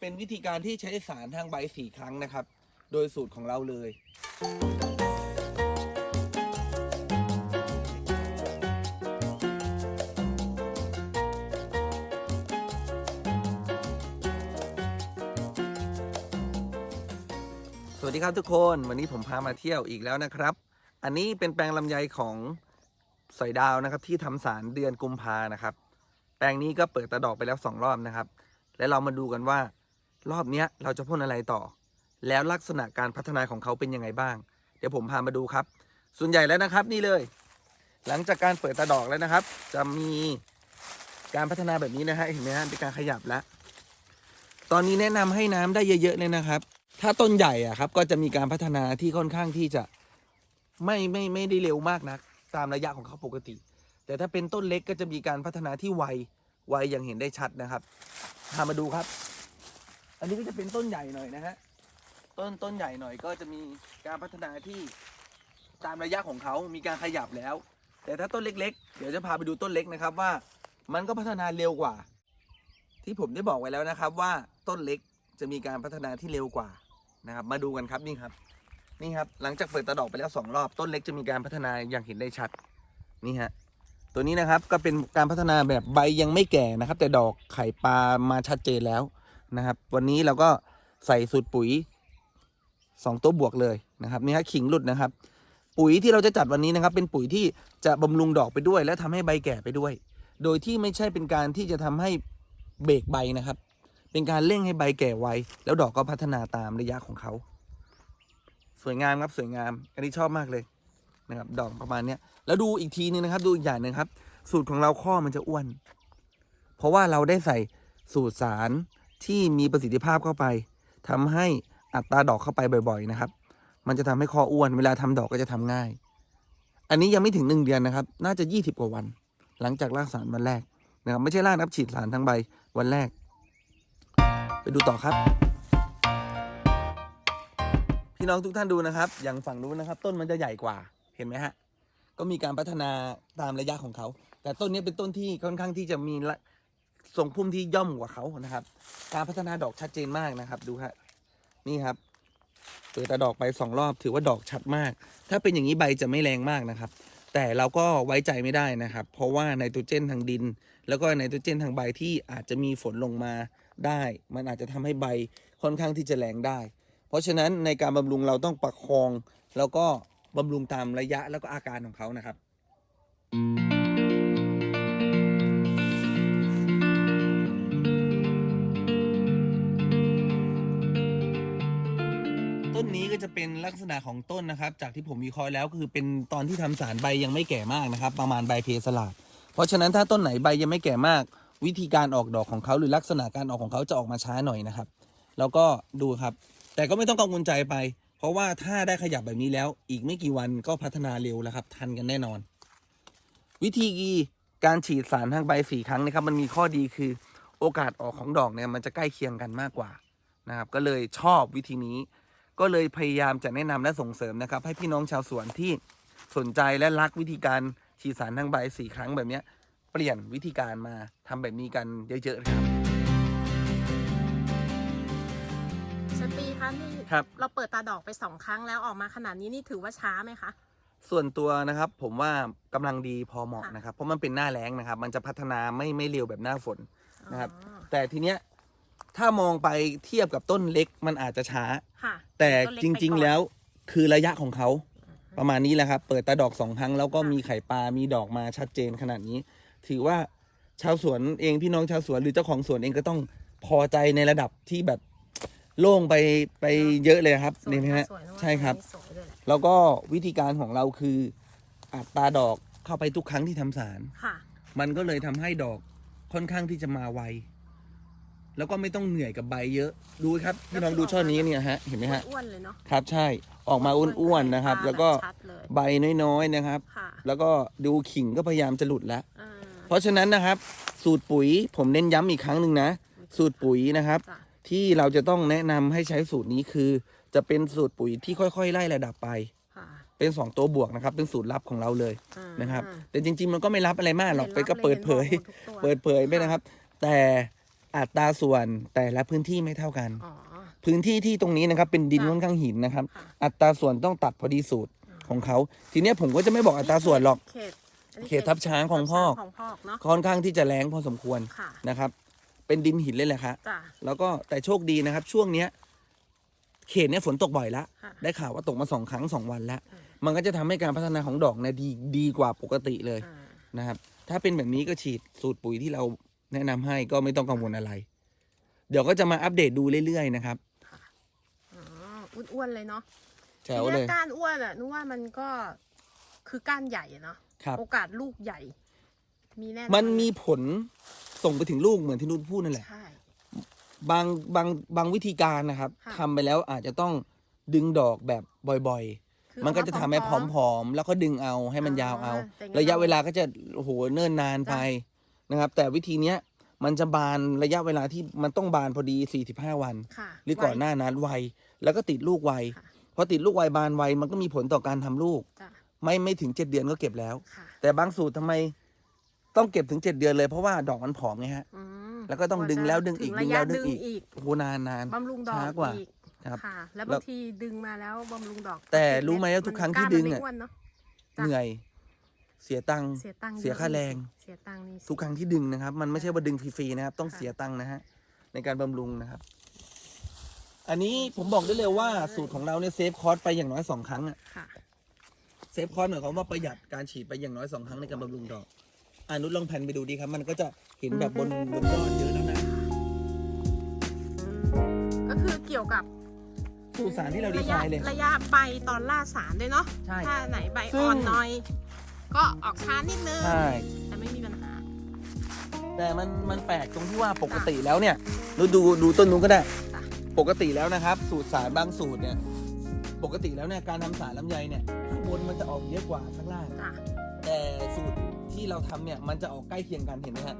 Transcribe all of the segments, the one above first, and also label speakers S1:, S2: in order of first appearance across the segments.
S1: เป็นวิธีการที่ใช้สารทางใบสี่ครั้งนะครับ โดยสูตรของเราเลย สวัสดีครับทุกคนวันนี้ผมพามาเที่ยวอีกแล้วนะครับ อันนี้เป็นแปลงลำไยของสอยดาวนะครับ ที่ทำสารเดือนกุมภานะครับ แปลงนี้ก็เปิดตาดอกไปแล้วสองรอบนะครับ และเรามาดูกันว่า รอบเนี้ยเราจะพ่นอะไรต่อ แล้วลักษณะการพัฒนาของเขาเป็นยังไงบ้าง เดี๋ยวผมพามาดูครับ ส่วนใหญ่แล้วนะครับนี่เลย หลังจากการเปิดตาดอกแล้วนะครับ จะมีการพัฒนาแบบนี้นะฮะเห็นไหมฮะเป็นการขยับแล้ว ตอนนี้แนะนำให้น้ำได้เยอะๆเลยนะครับ ถ้าต้นใหญ่อะครับก็จะมีการพัฒนาที่ค่อนข้างที่จะไม่ไม่ไม่ได้เร็วมากนัก ตามระยะของเขาปกติ แต่ถ้าเป็นต้นเล็กก็จะมีการพัฒนาที่ไวไวอย่างเห็นได้ชัดนะครับพามาดูครับ อันนี้ก็จะเป็นต้นใหญ่หน่อยนะฮะ ต้นต้นใหญ่หน่อยก็จะมีการพัฒนาที่ตามระยะของเขามีการขยับแล้ว แต่ถ้าต้นเล็ก ๆ เดี๋ยวจะพาไปดูต้นเล็กนะครับว่า มันก็พัฒนาเร็วกว่า ที่ผมได้บอกไว้แล้วนะครับว่าต้นเล็กจะมีการพัฒนาที่เร็วกว่านะครับ มาดูกันครับนี่ครับ นี่ครับหลังจากเปิดตาดอกไปแล้วสองรอบ ต้นเล็กจะมีการพัฒนาอย่างเห็นได้ชัดนี่ฮะตัวนี้นะครับก็เป็นการพัฒนาแบบใบยังไม่แก่นะครับ แต่ดอกไข่ปลามาชัดเจนแล้ว นะครับ วันนี้เราก็ใส่สูตรปุ๋ยสองตัวบวกเลยนะครับนี่ฮะขิงหลุดนะครับ ปุ๋ยที่เราจะจัดวันนี้นะครับ เป็นปุ๋ยที่จะบำรุงดอกไปด้วย และทำให้ใบแก่ไปด้วย โดยที่ไม่ใช่เป็นการที่จะทำให้เบรกใบนะครับ เป็นการเร่งให้ใบแก่ไวแล้วดอกก็พัฒนาตามระยะของเขา สวยงามครับสวยงาม อันนี้ชอบมากเลยนะครับ ดอกประมาณนี้แล้วดูอีกทีนึงนะครับ ดูอีกอย่างหนึ่งครับ สูตรของเราข้อมันจะอ้วน เพราะว่าเราได้ใส่สูตรสาร ที่มีประสิทธิภาพเข้าไปทำให้อัตราดอกเข้าไปบ่อยๆนะครับ มันจะทำให้ข้ออ้วนเวลาทำดอกก็จะทำง่าย อันนี้ยังไม่ถึงหนึ่งเดือนนะครับ น่าจะยี่สิบกว่าวัน หลังจากลากสารวันแรกนะครับไม่ใช่ลากนับฉีดสารทั้งใบวันแรก ไปดูต่อครับ พี่น้องทุกท่านดูนะครับ อย่างฝั่งนู้นนะครับ ต้นมันจะใหญ่กว่าเห็นไหมฮะก็มีการพัฒนาตามระยะของเขา แต่ต้นนี้เป็นต้นที่ค่อนข้างที่จะมีละ ทรงพุ่มที่ย่อมกว่าเขานะครับ การพัฒนาดอกชัดเจนมากนะครับ ดูฮะนี่ครับเปิดตาดอกไปสองรอบถือว่าดอกชัดมาก ถ้าเป็นอย่างนี้ใบจะไม่แรงมากนะครับ แต่เราก็ไว้ใจไม่ได้นะครับ เพราะว่าไนโตรเจนทางดิน แล้วก็ไนโตรเจนทางใบที่อาจจะมีฝนลงมาได้ มันอาจจะทำให้ใบค่อนข้างที่จะแรงได้ เพราะฉะนั้นในการบำรุงเราต้องประคอง แล้วก็บำรุงตามระยะแล้วก็อาการของเขานะครับต้น นี้ก็จะเป็นลักษณะของต้นนะครับ จากที่ผมวิเคราะห์แล้วก็คือเป็นตอนที่ทำสารใบยังไม่แก่มากนะครับ ประมาณใบเพสลาดเพราะฉะนั้นถ้าต้นไหนใบยังไม่แก่มาก วิธีการออกดอกของเขาหรือลักษณะการออกของเขาจะออกมาช้าหน่อยนะครับ แล้วก็ดูครับ แต่ก็ไม่ต้องกังวลใจไป เพราะว่าถ้าได้ขยับแบบนี้แล้ว อีกไม่กี่วันก็พัฒนาเร็วแล้วครับ ทันกันแน่นอน วิธีการฉีดสารทางใบสี่ครั้งนะครับ มันมีข้อดีคือ โอกาสออกของดอกเนี่ยมันจะใกล้เคียงกันมากกว่านะครับ ก็เลยชอบวิธีนี้ ก็เลยพยายามจะแนะนำและส่งเสริมนะครับ ให้พี่น้องชาวสวนที่สนใจและรักวิธีการฉีดสารทางใบสี่ครั้งแบบเนี้ยเปลี่ยนวิธีการมาทำแบบนี้กันเยอะๆครับ
S2: ชปีคะนี่
S1: ครับ
S2: เราเปิดตาดอกไปสองครั้งแล้วออกมาขนาดนี้นี่ถือว่าช้าไหมคะ
S1: ส่วนตัวนะครับผมว่ากำลังดีพอเหมาะ
S2: ค่ะ
S1: นะครับ เพราะมันเป็นหน้าแล้งนะครับ มันจะพัฒนาไม่ไม่เร็วแบบหน้าฝนนะครับ
S2: อ๋อ
S1: แต่ทีเนี้ย ถ้ามองไปเทียบกับต้นเล็กมันอาจจะช้า
S2: ค่ะ
S1: แต่
S2: ต้นเล็ก
S1: จ
S2: ไป
S1: ริง
S2: ก่อน
S1: ๆแล้วคือระยะของเขาประมาณนี้แหละครับ เปิดตาดอกสองครั้งแล้วก็
S2: ค่ะ
S1: มีไข่ปลา มีดอกมาชัดเจนขนาดนี้ ถือว่าชาวสวนเองพี่น้องชาวสวนหรือเจ้าของสวนเองก็ต้องพอใจในระดับที่แบบโล่งไปไปเยอะเลยครับ
S2: สวย
S1: นี่นะฮะ
S2: สวยมาก
S1: ใช่ครับ
S2: สวยด้วยแหละ
S1: แล้วก็วิธีการของเราคืออัดตาดอกเข้าไปทุกครั้งที่ทำสาร
S2: ค่ะ
S1: มันก็เลยทำให้ดอกค่อนข้างที่จะมาไว แล้วก็ไม่ต้องเหนื่อยกับใบเยอะ ดูครับพี่น้องดูช่อนี้เนี่ยฮะเห็นไหมฮะ
S2: อ้วนๆเลยเนาะ
S1: ครับใช่ออกมาอ้วนๆนะครับ
S2: ตา
S1: แล้วก็
S2: บบชัดเลย
S1: ใบน้อยๆนะครับ
S2: ค่ะ
S1: แล้วก็ดูขิงก็พยายามจะหลุดแล้ว
S2: อ่า
S1: เพราะฉะนั้นนะครับ สูตรปุ๋ยผมเน้นย้ำอีกครั้งหนึ่งนะ สูตรปุ๋ยนะครับ
S2: จ้ะ
S1: ที่เราจะต้องแนะนำให้ใช้สูตรนี้คือ จะเป็นสูตรปุ๋ยที่ค่อยๆ ไล่ระดับไป
S2: ค่ะ
S1: เป็นสองตัวบวกนะครับ เป็นสูตรลับของเราเลย
S2: อ่า
S1: นะครับ แต่จริงๆมันก็ไม่รับอะไรมากหรอก
S2: ห็น
S1: ไปก็
S2: ลย
S1: เปิดเผย
S2: ห็นฮอร์โมนทุกตัว
S1: เปิดเผยไปนะครับ แต่ อัตราส่วนแต่ละพื้นที่ไม่เท่ากัน
S2: อ๋อ
S1: พื้นที่ที่ตรงนี้นะครับ เป็นดิน
S2: ค่ะ
S1: ค่อนข้างหินนะครับ
S2: ค่ะ
S1: อัตราส่วนต้องตัดพอดีสูตรของเขา ทีเนี้ยผมก็จะไม่บอกอัตราส่วนหรอก
S2: เขตอันนี้
S1: เขตทับช้างของพอก
S2: ของพอกเนาะ
S1: ค่อนข้างที่จะแรงพอสมควร
S2: ค่ะ
S1: นะครับ เป็นดินหินเลยแหละครับ
S2: จ้ะ
S1: แล้วก็แต่โชคดีนะครับ ช่วงเนี้ย เขตเนี้ยฝนตกบ่อยละ
S2: ค่ะ
S1: ได้ข่าวว่าตกมาสองครั้งสองวันแล้ว
S2: อืม
S1: มันก็จะทำให้การพัฒนาของดอกเนี่ยดีดีกว่าปกติเลย
S2: อ่า
S1: นะครับ ถ้าเป็นแบบนี้ก็ฉีดสูตรปุ๋ยที่เรา แนะนำให้ก็ไม่ต้องกังวลอะไร เดี๋ยวก็จะมาอัปเดตดูเรื่อยๆนะครับ
S2: อ๋ออ้วนๆเลยเนาะ
S1: แจ๋วเลย
S2: ทีนี้ก้านอ้วนอะนึกว่ามันก็คือก้านใหญ่อะเนาะ
S1: ครับ
S2: โอกาสลูกใหญ่ มีแน่
S1: มันมีผลส่งไปถึงลูกเหมือนที่นุชพูดนั่นแหละ
S2: ใช่
S1: บางบางบางวิธีการนะครับ
S2: ค่ะ
S1: ทำไปแล้วอาจจะต้องดึงดอกแบบบ่อย
S2: คือ
S1: ๆมันก็จะทำให้ผ
S2: อม
S1: อมๆ แล้วก็ดึงเอาให้มันยาวเอา
S2: อ่าแต่งั้น
S1: ระยะ
S2: เรา
S1: เวลาก็จะโอ้โหเนิ่นนานไป นะครับ แต่วิธีเนี้ยมันจะบานระยะเวลาที่มันต้องบานพอดี 45 วัน
S2: ค่ะ
S1: หรือก่อนหน้านั้นไวแล้วก็ติดลูกไว
S2: ค่ะ
S1: พอติดลูกไวบานไวมันก็มีผลต่อการทำลูก
S2: จ้ะ
S1: ไม่ไม่ถึง 7 เดือนก็เก็บแล้ว
S2: ค่ะ
S1: แต่บางสูตรทำไมต้องเก็บถึง 7 เดือนเลยเพราะว่าดอกมันผอมไงฮะ
S2: อืม
S1: แล้วก็ต้องดึงแล้วดึงอีก
S2: ถึ
S1: ดึง
S2: ระ
S1: แล้
S2: ยะ
S1: วดึงอีก
S2: อีก
S1: โอ้โหนานนาน
S2: บำรุงดอก
S1: ช้ากว่า
S2: อีก
S1: ครับ
S2: ค่ะ แล้ว
S1: แล้ว
S2: บางทีดึงมาแล้วบำรุงดอก
S1: แต่
S2: ติด
S1: รู้ไหม
S2: เด
S1: ว่าทุกครั้งที่
S2: มัน
S1: ดึง
S2: มัน
S1: อะ
S2: ไม่อ้วนเนาะ จ้ะ
S1: เหนื่อย เสียตังค์
S2: เสียตังค์
S1: เสีย
S2: อะ
S1: ค่าแรง
S2: เสียตังค์นี่
S1: ทุกครั้งที่ดึงนะครับ มันไม่ใช่ว่าดึงฟรีๆนะครับ ต้อง
S2: ค่ะ
S1: เสียตังค์นะฮะในการบำรุงนะครับ อันนี้ผมบอกได้เลยว่าสูตรของเราเนี่ยเซฟคอร์สไปอย่างน้อยสองครั้งอะ
S2: ค่ะ
S1: เซฟคอร์สหมายความว่าประหยัดการฉีดไปอย่างน้อยสองครั้งในการบำรุงดอกอานุลองแผ่นไปดูดีครับ มันก็จะเห็นแบบบนบนยอดเยอะแล้วนะ
S2: ก็คือเกี่ยวกับ
S1: สูตรสารที่เราดี
S2: ระ
S1: ไซ
S2: ยะ
S1: น์เลย
S2: ระยะใบตอนล่าสารด้วยเนาะ
S1: ใช่
S2: ถ้าไหนใบ
S1: ซึ่ง
S2: อ่อนหน่อย ก็ออกช้านิดนึง
S1: ใช่
S2: แต่ไม่มีปัญหา
S1: แต่มันมันแปลกตรงที่ว่าปกติแล้วเนี่ยดูดูดูต้นนู้นก็ได้
S2: จ้ะ
S1: ปกติแล้วนะครับ สูตรสารบางสูตรเนี่ย ปกติแล้วเนี่ยการทำสารลำไยเนี่ยข้างบนมันจะออกเยอะกว่าข้างล่าง
S2: จ้ะ
S1: แต่สูตรที่เราทำเนี่ยมันจะออกใกล้เคียงกันเห็นไหมฮะ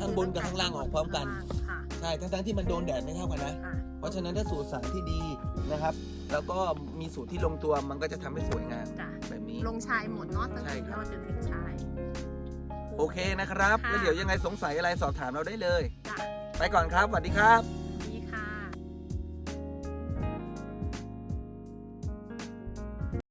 S1: ข้างบนกับข้างล่างออกพร้อมกัน
S2: ค่ะ
S1: ใช่ทั้งๆที่มันโดนแดดไม่เท่ากันนะ
S2: ค่ะ
S1: เพราะฉะนั้นถ้าสูตรสารที่ดีนะครับ แล้วก็มีสูตรที่ลงตัวมันก็จะทำให้สวยงาม
S2: จ้ะ
S1: แบบนี้
S2: ลงชายหมดเนาะตั้ง
S1: ใช่
S2: แต่
S1: ครับ
S2: ยอดจนถึงชาย
S1: โอเคนะครับ
S2: ค่ะ
S1: แล้วเดี๋ยวยังไงสงสัยอะไรสอบถามเราได้เลย
S2: จ้ะ
S1: ไปก่อนครับสวัสดีครับ